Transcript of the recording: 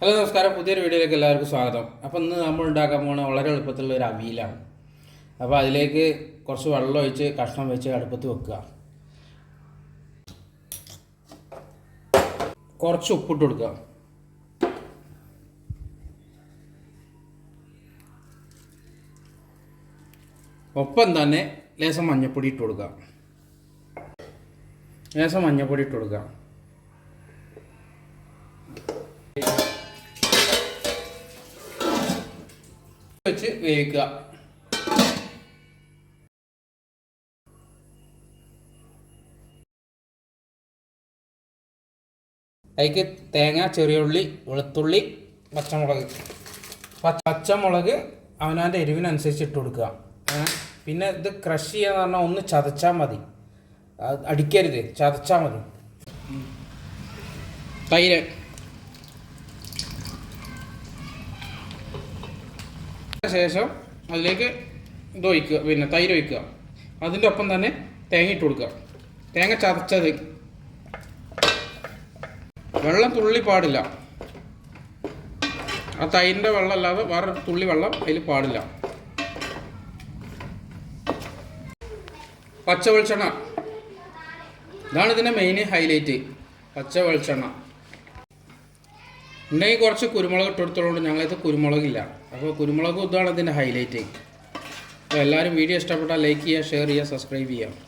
Hello നമസ്കാരം. പുതിയൊരു വീഡിയോയിലേക്ക് എല്ലാവർക്കും സ്വാഗതം. അപ്പോൾ ഇന്ന് നമ്മൾ ഉണ്ടാക്കാൻ പോകുന്ന വളരെ എളുപ്പത്തിലുള്ള ഒരു അവിയലാണ്. അപ്പോൾ അതിലേക്ക് കുറച്ച് വെള്ളം ഒഴിച്ച് കഷ്ണം വെച്ച് അടുപ്പത്ത് വെക്കുക. കുറച്ച് ഉപ്പിട്ട് കൊടുക്കുക. ഒപ്പം തന്നെ ലേശം മഞ്ഞൾപ്പൊടി ഇട്ട് കൊടുക്കുക. ലേശം മഞ്ഞൾപ്പൊടി ഇട്ട് കൊടുക്കുക. വെച്ച് വേവിക്കുക. അതിക്ക് തേങ്ങ ചെറിയ ഉള്ളി വെളുത്തുള്ളി പച്ചമുളക്. പച്ചമുളക് അവനവന്റെ എരിവിനനുസരിച്ച് ഇട്ട് കൊടുക്കുക. പിന്നെ ഇത് ക്രഷ് ചെയ്യാന്ന് പറഞ്ഞാൽ ഒന്ന് ചതച്ചാൽ മതി. അടിക്കരുത് ചതച്ചാൽ മതി. തൈര്. ശേഷം അതിലേക്ക് ഇത് ഒഴിക്കുക. പിന്നെ തൈര് ഒഴിക്കുക. അതിന്റെ ഒപ്പം തന്നെ തേങ്ങ ഇട്ട് കൊടുക്കുക. തേങ്ങ ചതച്ചത് വെള്ളം തുള്ളി പാടില്ല. ആ തൈരിന്റെ വെള്ളം അല്ലാതെ വേറെ തുള്ളി വെള്ളം അതിൽ പാടില്ല. പച്ച വെളിച്ചെണ്ണ ഇതാണ് ഇതിന്റെ മെയിൻ ഹൈലൈറ്റ് പച്ച വെളിച്ചെണ്ണ ഉണ്ടെങ്കിൽ കുറച്ച് കുരുമുളക് ഇട്ടെടുത്തോണ്ട് ഞങ്ങളിത് കുരുമുളകില്ല. അപ്പോൾ കുരുമുളക് ഇതാണ് ഇതിന്റെ ഹൈലൈറ്റ് അപ്പോൾ എല്ലാവരും വീഡിയോ ഇഷ്ടപ്പെട്ടാൽ ലൈക്ക് ചെയ്യുക ഷെയർ ചെയ്യുക സബ്സ്ക്രൈബ് ചെയ്യുക.